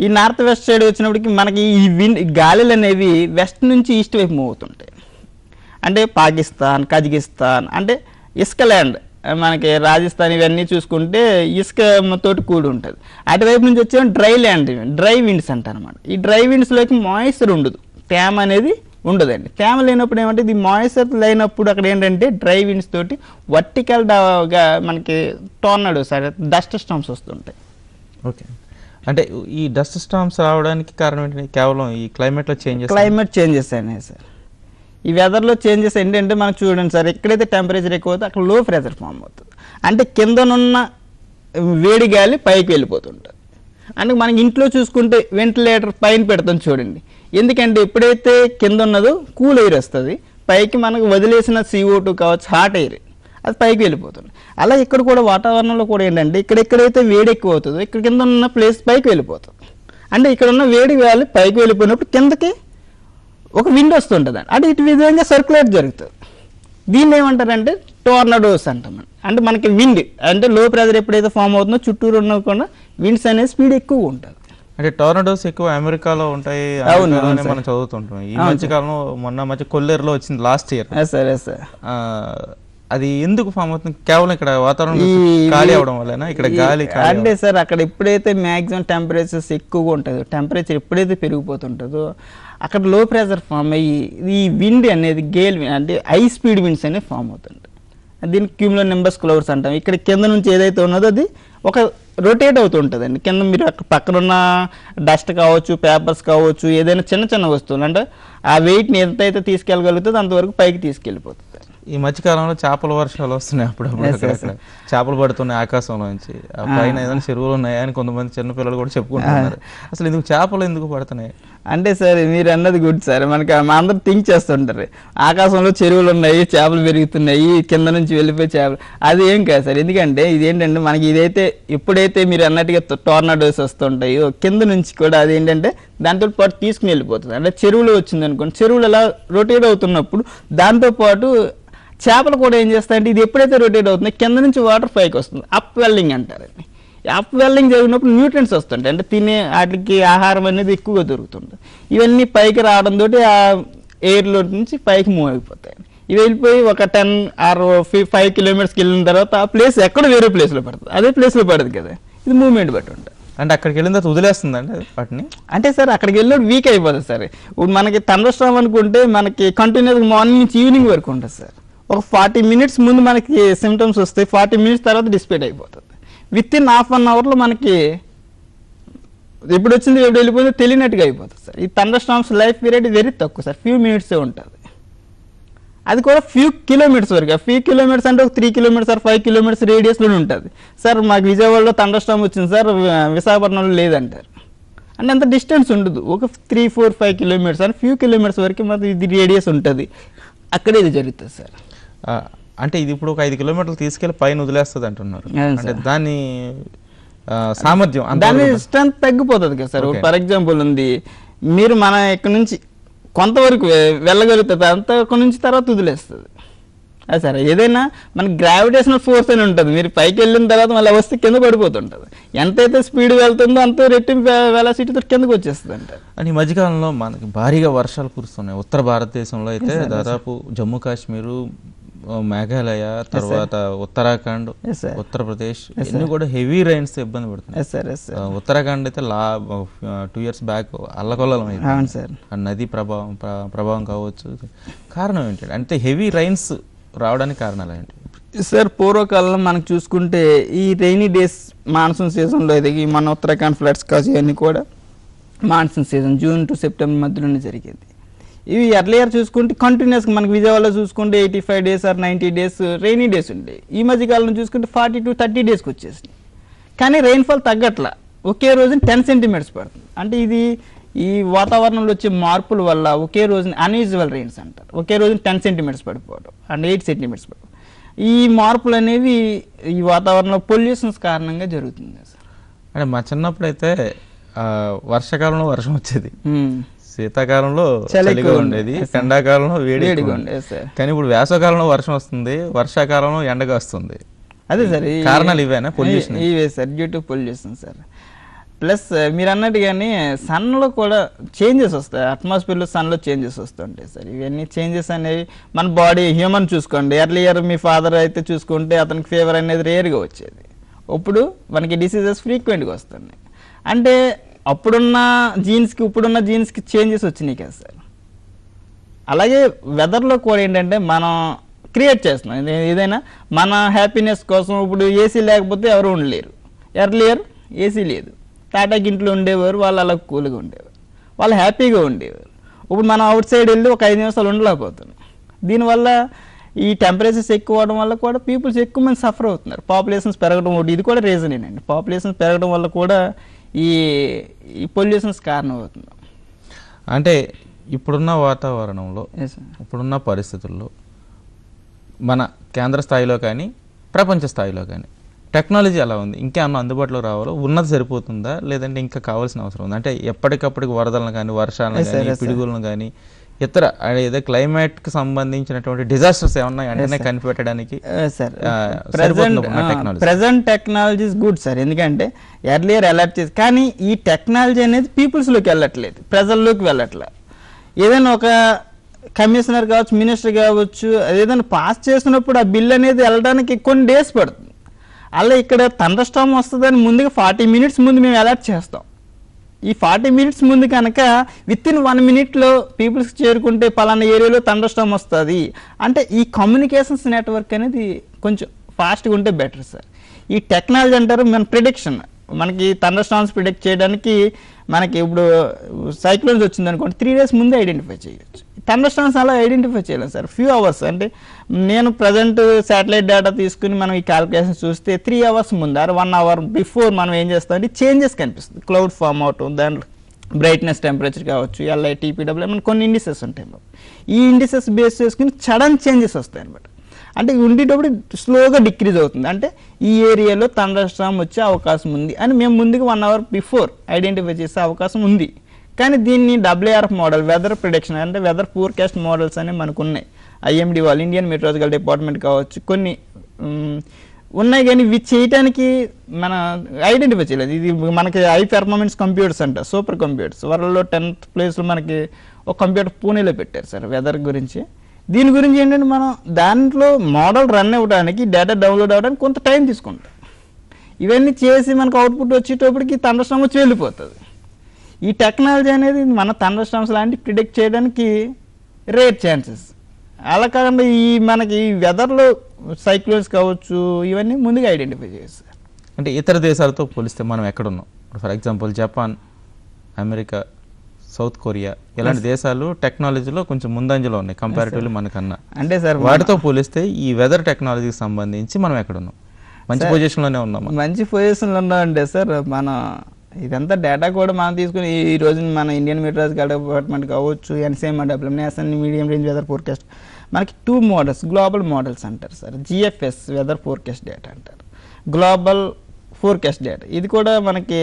ఈ నార్త్ వెస్ట్ సైడ్ వచ్చినప్పటికి మనకి ఈ విండ్ గాలులు అనేవి వెస్ట్ నుంచి ఈస్ట్ వైపు మూవ్ అవుతుంటాయి. అంటే పాకిస్తాన్ కజకిస్తాన్ అంటే ఇసుక ల్యాండ్ మనకి రాజస్థాన్ ఇవన్నీ చూసుకుంటే ఇసుక తోటి కూడి ఉంటుంది. అటువైపు నుంచి వచ్చే డ్రై ల్యాండ్ డ్రై విండ్స్ అంటారనమాట ఈ డ్రై విండ్స్లోకి మాయిశ్చర్ ఉండదు. తేమ అనేది ఉండదండి. తేమ లేనప్పుడు ఏమంటే ఇది మాయిశ్చర్ లేనప్పుడు అక్కడ ఏంటంటే డ్రై విండ్స్ తోటి వర్టికల్గా మనకి మనకి సరే డస్ట్ స్టామ్స్ వస్తుంటాయి. ఓకే. అంటే ఈ డస్ట్ స్టామ్స్ రావడానికి కారణం ఏంటి? కేవలం ఈ క్లైమేట్లో చేంజెస్ క్లైమేట్ చేంజెస్ అయినాయి సార్. ఈ వెదర్లో చేంజెస్ ఏంటంటే మనం చూడండి సార్ ఎక్కడైతే టెంపరేచర్ ఎక్కువ అవుతుంది అక్కడ లో ప్రెషర్ ఫామ్ అవుతుంది. అంటే కిందనున్న వేడి గాలి పైకి వెళ్ళిపోతుంటుంది. అంటే మనకి ఇంట్లో చూసుకుంటే వెంటిలేటర్ పైన పెడతాం చూడండి. ఎందుకంటే ఎప్పుడైతే కింద ఉన్నదో కూల్ ఎయిర్ వస్తుంది పైకి మనకు వదిలేసిన సిఓ టూ కావచ్చు హాట్ ఎయిర్ అది పైకి వెళ్ళిపోతుంది. అలా ఇక్కడ కూడా వాతావరణంలో కూడా ఏంటంటే ఇక్కడ ఎక్కడైతే వేడి ఎక్కువ అవుతుందో ఇక్కడ కింద ఉన్న ప్లేస్ పైకి వెళ్ళిపోతుంది. అంటే ఇక్కడ ఉన్న వేడి గాలి పైకి వెళ్ళిపోయినప్పుడు కిందకి ఒక విండ్ వస్తుంటుంది అంటే ఇటు విధంగా సర్క్యులేట్ జరుగుతుంది. దీన్ని ఏమంటారంటే టోర్నడోస్ అంటాం అంటే మనకి విండ్ అంటే లో ప్రెజర్ ఎప్పుడైతే ఫామ్ అవుతుందో చుట్టూరు ఉన్న కూడా విండ్స్ అనేది స్పీడ్ ఎక్కువ ఉంటుంది. అంటే టోర్నడోస్ ఎక్కువ అమెరికాలో ఉంటాయి మనం చదువుతుంటాం. ఈ మధ్య కాలంలో మొన్న మధ్య కొల్లేరులో వచ్చింది last year yes sir yes sir అది ఎందుకు ఫామ్ అవుతుంది? కేవలం ఇక్కడ వాతావరణం ఖాళీ అవడం వల్లనా? ఇక్కడ గాలి అంటే సార్ అక్కడ ఎప్పుడైతే మ్యాక్సిమం టెంపరేచర్స్ ఎక్కువగా ఉంటుందో టెంపరేచర్ ఎప్పుడైతే పెరిగిపోతుంటుందో అక్కడ లో ప్రెషర్ ఫామ్ అయ్యి ఈ విండ్ అనేది గేల్ అంటే హై స్పీడ్ విండ్స్ అనేవి ఫామ్ అవుతుంటాయి దీన్ని క్యూమ్లో నింబస్ క్లౌడ్స్ అంటాం. ఇక్కడ కింద నుంచి ఏదైతే ఉన్నదో అది ఒక రొటేట్ అవుతుంటుందండి. కింద మీరు అక్కడ పక్కన ఉన్న డస్ట్ కావచ్చు పేపర్స్ కావచ్చు ఏదైనా చిన్న చిన్న వస్తువులు అంటే ఆ వెయిట్ని ఎంతైతే తీసుకెళ్ళగలుగుతుందో అంతవరకు పైకి తీసుకెళ్ళిపోతుంది. ఈ మధ్యకాలంలో చేపల వర్షాలు వస్తున్నాయి అప్పుడప్పుడు. చేపలు పడుతున్నాయి ఆకాశంలో నుంచి. ఆ పైన ఏదైనా చెరువులు ఉన్నాయా అని కొంతమంది చిన్నపిల్లలు కూడా చెప్పుకుంటున్నారు. అసలు ఎందుకు చేపలు ఎందుకు పడుతున్నాయి? అంటే సార్ మీరు అన్నది గుడ్ సార్. మనకి మా అందరూ థింక్ చేస్తుంటారు. ఆకాశంలో చెరువులు ఉన్నాయి చేపలు పెరుగుతున్నాయి కింద నుంచి వెళ్ళిపోయి చేపలు. అది ఏం కాదు సార్. ఎందుకంటే ఇది ఏంటంటే మనకి ఇదైతే ఎప్పుడైతే మీరు అన్నట్టుగా టోర్నాడోస్ వస్తుంటాయో కింద నుంచి కూడా అది ఏంటంటే దాంతో పాటు తీసుకుని వెళ్ళిపోతుంది. అంటే చెరువులో వచ్చింది అనుకోండి చెరువులు అలా రొటేట్ అవుతున్నప్పుడు దాంతో పాటు చేపలు కూడా ఏం చేస్తాయంటే ఇది ఎప్పుడైతే రొటేట్ అవుతుందో కింద నుంచి వాటర్ పైకి వస్తుంది. అప్ వెల్లింగ్ అంటారండి అప్ వెల్లింగ్ జరిగినప్పుడు న్యూట్రియన్స్ వస్తుంటాయి. అంటే తినే వాటికి ఆహారం అనేది ఎక్కువగా దొరుకుతుంది ఇవన్నీ పైకి రావడం తోటి ఆ ఎయిర్లో నుంచి పైకి మూవ్ అయిపోతాయి. ఇవి వెళ్ళిపోయి ఒక టెన్ ఆర్ ఫైవ్ కిలోమీటర్స్కి వెళ్ళిన తర్వాత ఆ ప్లేస్ ఎక్కడ వేరే ప్లేస్లో పడుతుంది. అదే ప్లేస్లో పడదు కదా. ఇది మూవ్మెంట్ బట్టి ఉంటుంది. అంటే అక్కడికి వెళ్ళిన తర్వాత వదిలేస్తుందండి అది వాటిని? అంటే సార్ అక్కడికి వెళ్ళినప్పుడు వీక్ అయిపోతుంది సార్. ఇప్పుడు మనకి తండ్రస్ట్రామ్ అనుకుంటే మనకి కంటిన్యూస్ మార్నింగ్ నుంచి ఈవినింగ్ వరకు ఉంటుంది సార్. ఒక ఫార్టీ మినిట్స్ ముందు మనకి సిమ్టమ్స్ వస్తాయి ఫార్టీ మినిట్స్ తర్వాత డిస్పేట్ అయిపోతుంది. విత్ ఇన్ హాఫ్ అన్ అవర్లో మనకి ఎప్పుడు వచ్చింది ఎప్పుడు వెళ్ళిపోయిందో తెలియనట్టుగా అయిపోతుంది సార్. ఈ తండ్రస్ట్రామ్స్ లైఫ్ పీరియడ్ వెరీ తక్కువ సార్. ఫ్యూ మినిట్సే ఉంటుంది. అది కూడా ఫ్యూ కిలోమీటర్స్ వరకు. ఫ్యూ కిలోమీటర్స్ అంటే ఒక three kilometers or five kilometers రేడియస్లోనే ఉంటుంది. సార్ మాకు విజయవాడలో తండస్టామ్ వచ్చింది సార్ విశాఖపట్నంలో లేదంటారు. అంటే అంత డిస్టెన్స్ ఉండదు. ఒక త్రీ ఫోర్ ఫైవ్ కిలోమీటర్స్ అని ఫ్యూ కిలోమీటర్స్ వరకు మాకు ఇది రేడియస్ ఉంటుంది. అక్కడే ఇది జరుగుతుంది సార్. అంటే ఇది ఇప్పుడు ఒక ఐదు కిలోమీటర్లు తీసుకెళ్ళి పైన వదిలేస్తుంది అంటున్నారు. అంటే దాని సామర్థ్యం దాని స్ట్రెంత్ తగ్గిపోతుంది కదా సార్. ఫర్ ఎగ్జాంపుల్ ఉంది మీరు మన ఇక్కడ నుంచి కొంతవరకు వెళ్ళగలుగుతుంది అంత నుంచి తర్వాత వదిలేస్తుంది. అది సరే ఏదైనా మన గ్రావిటేషనల్ ఫోర్స్ అని ఉంటుంది. మీరు పైకి వెళ్ళిన తర్వాత మళ్ళీ వస్తే కింద పడిపోతుంటుంది. ఎంతైతే స్పీడ్ వెళ్తుందో అంత రెట్టింపు వెలాసిటీతో కిందకు వచ్చేస్తుంది అంటారు అని ఈ మధ్యకాలంలో మనకి భారీగా వర్షాలు కురుస్తున్నాయి. ఉత్తర భారతదేశంలో అయితే దాదాపు జమ్మూ కాశ్మీరు మేఘాలయ తర్వాత ఉత్తరాఖండ్ ఉత్తరప్రదేశ్ ఇవన్నీ కూడా హెవీ రైన్స్ ఇబ్బంది పడుతున్నాయి. ఉత్తరాఖండ్ అయితే లా టూ ఇయర్స్ బ్యాక్ అల్లకొల్లం అయింది. సార్ నది ప్రభావం ప్ర- ప్రభావం కావచ్చు. కారణం ఏంటి? అంటే హెవీ రైన్స్ రావడానికి కారణాలు ఏంటి? సార్ పూర్వకాలంలో మనకు చూసుకుంటే ఈ రైనీ డేస్ మాన్సూన్ సీజన్లో ఇది ఈ మన ఉత్తరాఖండ్ ఫ్లడ్స్ కావచ్చు ఇవన్నీ కూడా monsoon season June to September మధ్యలోనే జరిగేది. ఇవి ఎర్లియర్ చూసుకుంటే కంటిన్యూస్గా మనకి విజయవాడలో చూసుకుంటే eighty five days or ninety days rainy days ఉండే. ఈ మధ్య కాలంలో చూసుకుంటే ఫార్టీ టు థర్టీ డేస్కి వచ్చేసినాయి. కానీ రెయిన్ఫాల్ తగ్గట్లా. ఒకే రోజున టెన్ సెంటీమీటర్స్ పడుతుంది. అంటే ఇది ఈ వాతావరణంలో వచ్చే మార్పుల వల్ల ఒకే రోజున అన్యూజువల్ రెయిన్స్ అంటారు. ఒకే రోజున టెన్ సెంటీమీటర్స్ పడిపోవడం అండ్ ఎయిట్ సెంటీమీటర్స్ పడిపోవడం. ఈ మార్పులు అనేవి ఈ వాతావరణంలో పొల్యూషన్స్ కారణంగా జరుగుతుంది సార్. అంటే మా చిన్నప్పుడు అయితే వర్షాకాలంలో వర్షం వచ్చేది. శీతాకాలంలో చలి చలిగా ఉండేది. ఎండాకాలంలో వేడి వేడిగా ఉండేది. సార్. కానీ ఇప్పుడు వేసవకాలంలో వర్షం వస్తుంది వర్షాకాలంలో ఎండగా వస్తుంది. అదే సార్ ఈ- కారణాలు ఇవేనా? ఈ- ఇవే sir due to pollution sir. Plus మీరు అన్నట్టుగానే సన్లో కూడా చేంజెస్ వస్తాయి. అట్మాస్ఫియర్లో సన్లో చేంజెస్ వస్తుంటాయి సార్. ఇవన్నీ చేంజెస్ అనేవి మన బాడీ హ్యూమన్ చూసుకోండి. ఎర్లియర్ మీ ఫాదర్ అయితే చూసుకుంటే అతనికి ఫీవర్ అనేది రేర్గా వచ్చేది. ఇప్పుడు మనకి డిసీజెస్ ఫ్రీక్వెంట్గా వస్తున్నాయి. అంటే అప్పుడున్న జీన్స్కి ఇప్పుడున్న జీన్స్కి చేంజెస్ వచ్చినాయి కదా సార్. అలాగే వెదర్లో కూడా ఏంటంటే మనం క్రియేట్ చేస్తున్నాం. ఏదైనా మన హ్యాపీనెస్ కోసం ఇప్పుడు ఏసీ లేకపోతే ఎవరు ఉండలేరు. ఎర్లియర్ ఏసీ లేదు. టాటాకి ఇంట్లో ఉండేవారు వాళ్ళు అలా కూల్గా ఉండేవారు. వాళ్ళు హ్యాపీగా ఉండేవారు. ఇప్పుడు మనం అవుట్ సైడ్ వెళ్ళి ఒక ఐదు నిమిషాలు ఉండలేకపోతున్నాం. దీనివల్ల ఈ టెంపరేచర్స్ ఎక్కువ అవడం వల్ల కూడా పీపుల్స్ ఎక్కువ మంది సఫర్ అవుతున్నారు. పాపులేషన్స్ పెరగడం ఒకటి ఇది కూడా రీజన్ ఏంటండి పాపులేషన్స్ పెరగడం వల్ల కూడా ఈ ఈ పొల్యూషన్స్ కారణం అవుతుంది అంటే ఇప్పుడున్న వాతావరణంలో ఇప్పుడున్న పరిస్థితుల్లో మన కేంద్ర స్థాయిలో కానీ ప్రపంచ స్థాయిలో కానీ టెక్నాలజీ ఎలా ఉంది. ఇంకేమన్నా అందుబాటులో రావాలో ఉన్నది సరిపోతుందా? లేదంటే ఇంకా కావాల్సిన అవసరం ఉంది? అంటే ఎప్పటికప్పటికి వరదలను కానీ వర్షాలను కానీ. పిడుగులను కానీ ఇతర ఏదో క్లైమేట్కి సంబంధించినటువంటి డిజాస్టర్స్ ఏమన్నా వెంటనే కనిపెట్టడానికి సార్ ఆ, ప్రజెంట్ సరిపోతుందా ఉన్న technology? Present technology is good sir ఎందుకంటే ఎర్లియర్ అలర్ట్ చేసి కానీ ఈ టెక్నాలజీ అనేది పీపుల్స్లోకి వెళ్ళట్లేదు ప్రజల్లోకి వెళ్ళట్లేదు ఏదైనా ఒక కమిషనర్ కావచ్చు మినిస్టర్ కావచ్చు ఏదైనా పాస్ చేసినప్పుడు ఆ బిల్ అనేది వెళ్ళడానికి కొన్ని డేస్ పడుతుంది. అలా ఇక్కడ తండ్ర స్టామ్ వస్తుందని ముందుగా ఫార్టీ మినిట్స్ ముందు మేము అలర్ట్ చేస్తాం. ఈ ఫార్టీ మినిట్స్ ముందు కనుక విత్ ఇన్ వన్ మినిట్లో పీపుల్స్కి చేరుకుంటే పలానా ఏరియాలో తండర్ వస్తుంది. అంటే ఈ కమ్యూనికేషన్స్ నెట్వర్క్ అనేది కొంచెం ఫాస్ట్గా ఉంటే బెటర్ సార్. ఈ టెక్నాలజీ అంటారు మన ప్రిడిక్షన్. మనకి తండస్టామ్స్ ప్రిడిక్ట్ చేయడానికి మనకి ఇప్పుడు సైక్లోన్స్ వచ్చింది అనుకోండి త్రీ డేస్ ముందే ఐడెంటిఫై చేయొచ్చు. థండర్ స్టామ్స్ అలా ఐడెంటిఫై చేయలేం సార్. ఫ్యూ అవర్స్ అంటే నేను ప్రజెంట్ శాటిలైట్ డేటా తీసుకుని మనం ఈ క్యాలిక్యులేషన్ చూస్తే త్రీ అవర్స్ ముందర వన్ అవర్ బిఫోర్ మనం ఏం చేస్తామంటే చేంజెస్ కనిపిస్తుంది. క్లౌడ్ ఫామ్ అవటం దాంట్లో బ్రైట్నెస్ టెంపరేచర్ కావచ్చు ఎల్ఐ టీపీడబ్ల్యూ మన కొన్ని ఇండిసెస్ ఉంటాయి. ఈ ఇండిసెస్ బేస్ చేసుకుని సడన్ చేంజెస్ వస్తాయి అనమాట అంటే ఉండేటప్పుడు స్లోగా డిక్రీజ్ అవుతుంది. అంటే ఈ ఏరియాలో తండర్స్టామ్ వచ్చే అవకాశం ఉంది అని మేము ముందుగా వన్ అవర్ బిఫోర్ ఐడెంటిఫై చేసే అవకాశం ఉంది. కానీ దీన్ని డబ్ల్యూఆర్ఎఫ్ మోడల్ వెదర్ ప్రిడిక్షన్ అంటే వెదర్ ఫోర్కాస్ట్ మోడల్స్ అనేవి మనకు ఉన్నాయి. ఐఎండి వాళ్ళు ఇండియన్ మెట్రాలజికల్ డిపార్ట్మెంట్ కావచ్చు కొన్ని ఉన్నాయి కానీ ఇవి చేయడానికి మన ఐడెంటిఫై చేయలేదు. ఇది మనకి హై పెర్ఫార్మెన్స్ కంప్యూటర్స్ అంట సూపర్ కంప్యూటర్స్. వరల్డ్లో టెన్త్ ప్లేస్లో మనకి ఒక కంప్యూటర్ పూణేలో పెట్టారు సార్ వెదర్ గురించి. దీని గురించి ఏంటంటే మనం దాంట్లో మోడల్ రన్ అవ్వడానికి డేటా డౌన్లోడ్ అవ్వడానికి కొంత టైం తీసుకుంటాం. ఇవన్నీ చేసి మనకు అవుట్పుట్ వచ్చేటప్పటికి తండస్టామ్ వచ్చి వెళ్ళిపోతుంది. ఈ టెక్నాలజీ అనేది మన తండ్రస్టమ్స్ లాంటి ప్రిడిక్ట్ చేయడానికి రేర్ ఛాన్సెస్ అలా కాకుండా ఈ మనకి ఈ వెదర్లో సైక్లోన్స్ కావచ్చు ఇవన్నీ ముందుగా ఐడెంటిఫై చేస్తారు అంటే ఇతర దేశాలతో పోలిస్తే మనం ఎక్కడున్నాం for example Japan America South Korea ఇలాంటి దేశాలు టెక్నాలజీలో కొంచెం ముందంజలో ఉన్నాయి కంపారిటివ్లీ మనకన్నా. అంటే సార్ వాటితో పోలిస్తే ఈ వెదర్ టెక్నాలజీకి సంబంధించి మనం ఎక్కడున్నాం? మంచి పొజిషన్లోనే ఉన్నామా? మంచి పొజిషన్లో ఉన్నామంటే సార్ మన ఇదంతా డేటా కూడా మనం తీసుకుని ఈ- ఈ రోజు మన ఇండియన్ మెట్రాలజికల్ డిపార్ట్మెంట్ కావచ్చు NCMR W national medium range weather forecast మనకి టూ మోడల్స్ గ్లోబల్ మోడల్స్ అంటారు sir. GFS weather forecast data అంటారు. గ్లోబల్ ఫోర్కాస్ట్ డేటా ఇది కూడా మనకి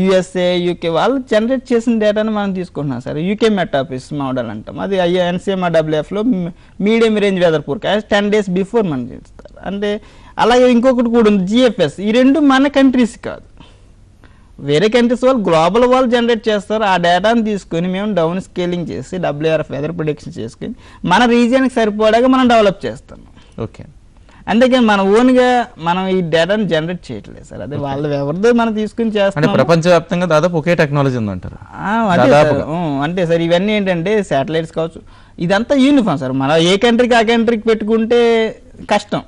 యుఎస్ఏ యూకే వాళ్ళు జనరేట్ చేసిన డేటాను మనం తీసుకుంటున్నాం సార్. యూకే మెటాపిస్ మోడల్ అంటాం. అది NCMR డబ్ల్యూఎఫ్లో medium range weather forecast ten days before మనం చేస్తారు. అంటే అలాగే ఇంకొకటి కూడా ఉంది జిఎఫ్ఎస్ ఈ రెండు మన కంట్రీస్ కాదు. వేరే కంట్రీస్ వాళ్ళు గ్లోబల్ వాళ్ళు జనరేట్ చేస్తారు. ఆ డేటాను తీసుకొని మేము డౌన్ స్కేలింగ్ చేసి డబ్ల్యూఆర్ఎఫ్ వెదర్ ప్రొడిక్షన్ చేసుకొని మన రీజియన్కి సరిపోడాగా మనం డెవలప్ చేస్తాం. ఓకే అందుకని మన ఓన్గా మనం ఈ డేటాను జనరేట్ చేయట్లేదు సార్. అదే వాళ్ళు ఎవరిదో మనం తీసుకుని చేస్తాం ప్రపంచవ్యాప్తంగా దాదాపు ఒకే టెక్నాలజీ ఉందంటారు. అంటే సార్. ఇవన్నీ ఏంటంటే శాటిలైట్స్ కావచ్చు. ఇదంతా యూనిఫామ్ సార్. మనం ఏ కంట్రీకి ఆ కంట్రీకి పెట్టుకుంటే కష్టం.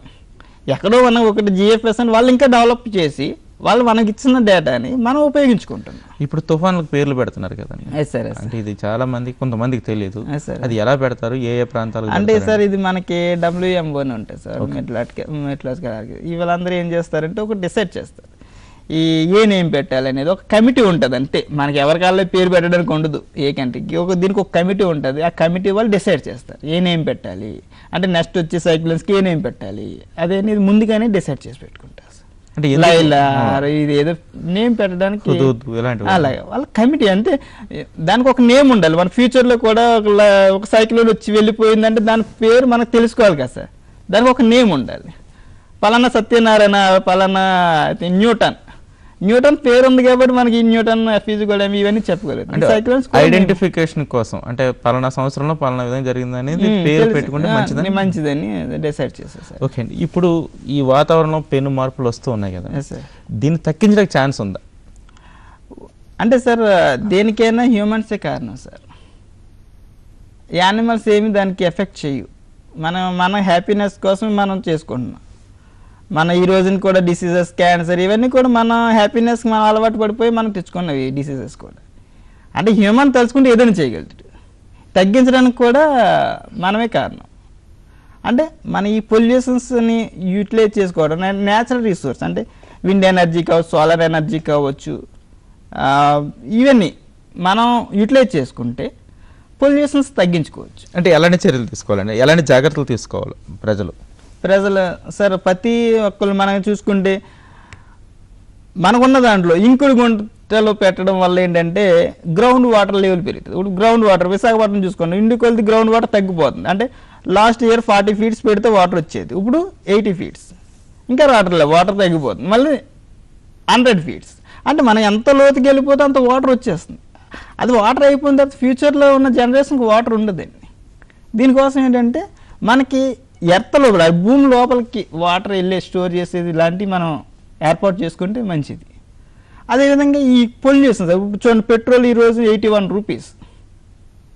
ఎక్కడో మనం ఒకటి జిఎఫ్ఎస్ అని వాళ్ళు ఇంకా డెవలప్ చేసి వాళ్ళు మనకి ఇచ్చిన డేటాని మనం ఉపయోగించుకుంటున్నాం. ఇప్పుడు తుఫాన్లకు పేర్లు పెడుతున్నారు ఎస్ సార్ అంటే ఇది చాలా మంది కొంతమందికి తెలియదు. అది ఎలా పెడతారు? ఏ ఏ ప్రాంతాలకు అంటే? సార్ ఇది మనకి డబ్ల్యూఎంఓ అని ఉంటుంది సార్ మెట్లాట్కి ఈ వాళ్ళందరూ ఏం చేస్తారంటే ఒక డిసైడ్ చేస్తారు. ఈ ఏ నేమ్ పెట్టాలి అనేది ఒక కమిటీ ఉంటుంది అంతే. మనకి ఎవరికాల్లో పేరు పెట్టడానికి ఉండదు ఏ కంట్రీకి. ఒక దీనికి ఒక కమిటీ ఉంటుంది. ఆ కమిటీ వాళ్ళు డిసైడ్ చేస్తారు. ఏ నేమ్ పెట్టాలి? అంటే నెక్స్ట్ వచ్చే సైక్లన్స్కి ఏ నేమ్ పెట్టాలి? అదే అనేది ముందుగానే డిసైడ్ చేసి పెట్టుకుంటారు. అంటే ఇలా ఎందుకు? ఇలా ఇది ఏదో నేమ్ పెట్టడానికి అలాగే వాళ్ళ కమిటీ అంటే దానికి ఒక నేమ్ ఉండాలి. మన ఫ్యూచర్లో కూడా ఒక సైకిల్ వచ్చి వెళ్ళిపోయిందంటే దాని పేరు మనకు తెలుసుకోవాలి కదా సార్. దానికి ఒక నేమ్ ఉండాలి. పలానా సత్యనారాయణ పలానా న్యూటన్. న్యూటన్ పేరు ఉంది కాబట్టి మనకి న్యూటన్ ఎఫీజీ కూడా ఇవన్నీ చెప్పగలుగుతాం. అంటే ఐడెంటిఫికేషన్ కోసం అంటే పలానా సంవత్సరంలో పలానా విధంగా జరిగింది అనేది పేరు పెట్టుకుంటే మంచిదని. మంచిదని డిసైడ్ చేశారు సార్ ఓకే అండి. ఇప్పుడు ఈ వాతావరణంలో పెను మార్పులు వస్తూ ఉన్నాయి కదా. దీన్ని తగ్గించడానికి ఛాన్స్ ఉందా? అంటే సార్ దేనికైనా హ్యూమన్సే కారణం సార్. యానిమల్స్ ఏమి దానికి ఎఫెక్ట్ చేయు మనం మన హ్యాపీనెస్ కోసం మనం చేసుకుంటున్నాం. మన ఈ రోజున కూడా డిసీజెస్ క్యాన్సర్ ఇవన్నీ కూడా మన హ్యాపీనెస్ మనం అలవాటు పడిపోయి మనం తెచ్చుకున్నవి డిసీజెస్ కూడా. అంటే హ్యూమన్ తలుచుకుంటే ఏదైనా చేయగలుగుతాడు. తగ్గించడానికి కూడా మనమే కారణం. అంటే మన ఈ పొల్యూషన్స్ని యూటిలైజ్ చేసుకోవడం న్యాచురల్ రిసోర్స్ అంటే విండ్ ఎనర్జీ కావచ్చు సోలార్ ఎనర్జీ కావచ్చు ఇవన్నీ మనం యూటిలైజ్ చేసుకుంటే పొల్యూషన్స్ తగ్గించుకోవచ్చు. అంటే ఎలాంటి చర్యలు తీసుకోవాలండి? ఎలాంటి జాగ్రత్తలు తీసుకోవాలి ప్రజలు? ప్రజలు సార్ ప్రతి ఒక్కరు మనం చూసుకుంటే మనకున్న దాంట్లో ఇంకుడు గుంటలో పెట్టడం వల్ల ఏంటంటే గ్రౌండ్ వాటర్ లెవెల్ పెరుగుతుంది. ఇప్పుడు గ్రౌండ్ వాటర్ విశాఖపట్నం చూసుకోండి ఇండి కొలిది గ్రౌండ్ వాటర్ తగ్గిపోతుంది. అంటే లాస్ట్ ఇయర్ ఫార్టీ ఫీట్స్ పెడితే వాటర్ వచ్చేది. ఇప్పుడు ఎయిటీ ఫీట్స్. ఇంకా రావట్లేదు వాటర్ తగ్గిపోతుంది. మళ్ళీ హండ్రెడ్ ఫీట్స్. అంటే మనం ఎంత లోతుకి వెళ్ళిపోతే అంత వాటర్ వచ్చేస్తుంది. అది వాటర్ అయిపోయిన తర్వాత ఫ్యూచర్లో ఉన్న జనరేషన్కి వాటర్ ఉండదండి దీనికోసం ఏంటంటే మనకి ఎర్త్ లోపల భూమి లోపలికి వాటర్ వెళ్ళే స్టోర్ చేసేది ఇలాంటివి మనం ఏర్పాటు చేసుకుంటే మంచిది. అదేవిధంగా ఈ పొల్యూషన్ ఇప్పుడు చూడండి పెట్రోల్ ఈరోజు eighty one rupees.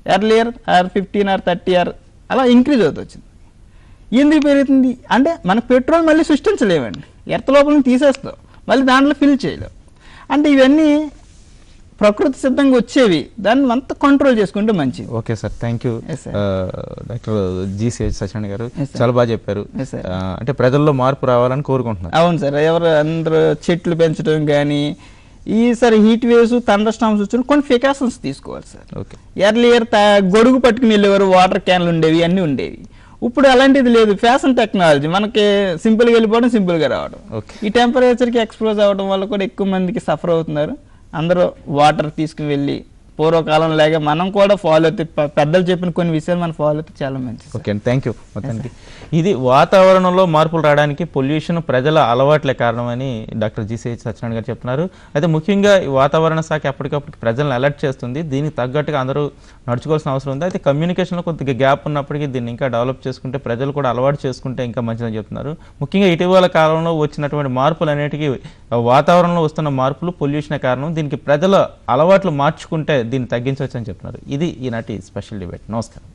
Earlier or fifteen or thirty or అలా ఇంక్రీజ్ అవుతూ వచ్చింది. ఎందుకు పెరుగుతుంది? అంటే మనకు పెట్రోల్ మళ్ళీ సృష్టించలేమండి. ఎర్త్ లోపల తీసేస్తాం మళ్ళీ దాంట్లో ఫిల్ చేయలేం. అంటే ఇవన్నీ ప్రకృతి సిద్ధంగా వచ్చేవి. దాన్ని అంతా కంట్రోల్ చేసుకుంటే మంచిది. Okay sir thank you sir. Doctor GCH Satyanarayana గారు. చాలా బాగా చెప్పారు. ఆ, అంటే ప్రజల్లో మార్పు రావాలని కోరుకుంటున్నారు. అవును సార్ ఎవరు అందరూ చెట్లు పెంచడం కానీ ఈసారి హీట్ వేవ్స్ థండర్ స్టామ్స్ వచ్చిన కొన్ని ఫికాషన్స్ తీసుకోవాలి సార్. ఓకే. ఎర్లియర్ గొడుగు పట్టుకుని వెళ్ళేవారు వాటర్ క్యాన్లు ఉండేవి అన్నీ ఉండేవి. ఇప్పుడు అలాంటిది లేదు ఫ్యాషన్ టెక్నాలజీ మనకి సింపుల్గా వెళ్ళిపోవడం సింపుల్గా రావడం. ఓకే. ఈ టెంపరేచర్కి ఎక్స్పోజ్ అవ్వడం వల్ల కూడా ఎక్కువ మందికి సఫర్ అవుతున్నారు. అందరూ వాటర్ తీసుకుని వెళ్ళి పూర్వకాలం లాగా మనం కూడా ఫాలో అయితే ప- పెద్దలు చెప్పిన కొన్ని విషయాలు మనం ఫాలో అయితే చాలా మంచిది. ఓకే థ్యాంక్ యూ మొత్తానికి ఇది వాతావరణంలో మార్పులు రావడానికి పొల్యూషన్ ప్రజల అలవాట్లే కారణమని డాక్టర్ జీసీహెచ్ సత్యనారాయణ గారు చెప్తున్నారు అయితే ముఖ్యంగా ఈ వాతావరణ శాఖ ఎప్పటికప్పుడు ప్రజలను అలర్ట్ చేస్తుంది. దీనికి తగ్గట్టుగా అందరూ నడుచుకోవాల్సిన అవసరం ఉంది. అయితే కమ్యూనికేషన్లో కొద్దిగా గ్యాప్ ఉన్నప్పటికీ దీన్ని ఇంకా డెవలప్ చేసుకుంటే ప్రజలు కూడా అలవాటు చేసుకుంటే ఇంకా మంచిదని చెప్తున్నారు. ముఖ్యంగా ఇటీవల కాలంలో వచ్చినటువంటి మార్పులు అనేటికి వాతావరణంలో వస్తున్న మార్పులు పొల్యూషన్ కారణం. దీనికి ప్రజల అలవాట్లు మార్చుకుంటే దీన్ని తగ్గించవచ్చు అని చెప్తున్నారు. ఇది ఈనాటి స్పెషల్ డిబేట్. నమస్కారం.